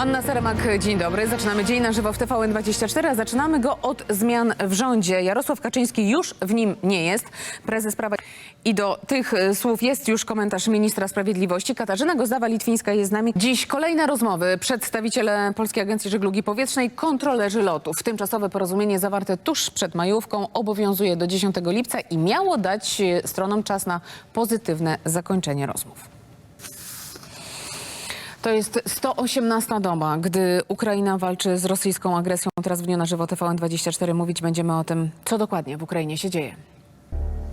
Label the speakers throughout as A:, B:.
A: Anna Seremak, dzień dobry. Zaczynamy dzień na żywo w TVN24, a zaczynamy go od zmian w rządzie. Jarosław Kaczyński już w nim nie jest. Prezes Prawa i do tych e, słów jest już komentarz ministra sprawiedliwości. Katarzyna Gozawa-Litwińska jest z nami. Dziś kolejne rozmowy. Przedstawiciele Polskiej Agencji Żeglugi Powietrznej, kontrolerzy lotów. Tymczasowe porozumienie zawarte tuż przed majówką obowiązuje do 10 lipca i miało dać e, stronom czas na pozytywne zakończenie rozmów. To jest 118 doba, gdy Ukraina walczy z rosyjską agresją. Teraz w dniu na żywo TVN24 mówić będziemy o tym, co dokładnie w Ukrainie się dzieje.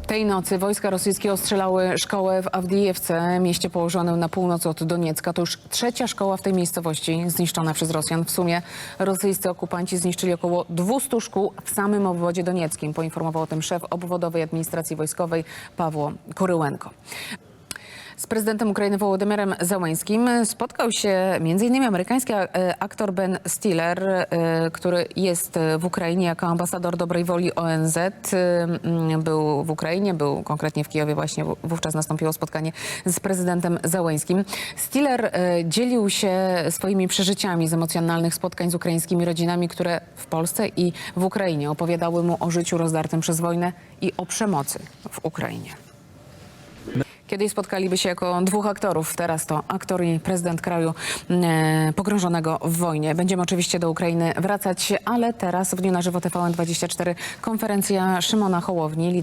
A: Tej nocy wojska rosyjskie ostrzelały szkołę w Awdijewce, mieście położonym na północ od Doniecka. To już trzecia szkoła w tej miejscowości zniszczona przez Rosjan. W sumie rosyjscy okupanci zniszczyli około 200 szkół w samym obwodzie donieckim. Poinformował o tym szef obwodowej administracji wojskowej Pawło Koryłenko. Z prezydentem Ukrainy Wołodymyrem Załańskim spotkał się m.in. amerykański e, aktor Ben Stiller, e, który jest w Ukrainie jako ambasador dobrej woli ONZ. E, Był w Ukrainie, był konkretnie w Kijowie właśnie wówczas nastąpiło spotkanie z prezydentem Załańskim. Stiller dzielił się swoimi przeżyciami z emocjonalnych spotkań z ukraińskimi rodzinami, które w Polsce i w Ukrainie opowiadały mu o życiu rozdartym przez wojnę i o przemocy w Ukrainie. Kiedyś spotkaliby się jako dwóch aktorów, teraz to aktor i prezydent kraju e, pogrążonego w wojnie. Będziemy oczywiście do Ukrainy wracać, ale teraz w dniu na żywo TVN24 konferencja Szymona Hołowni,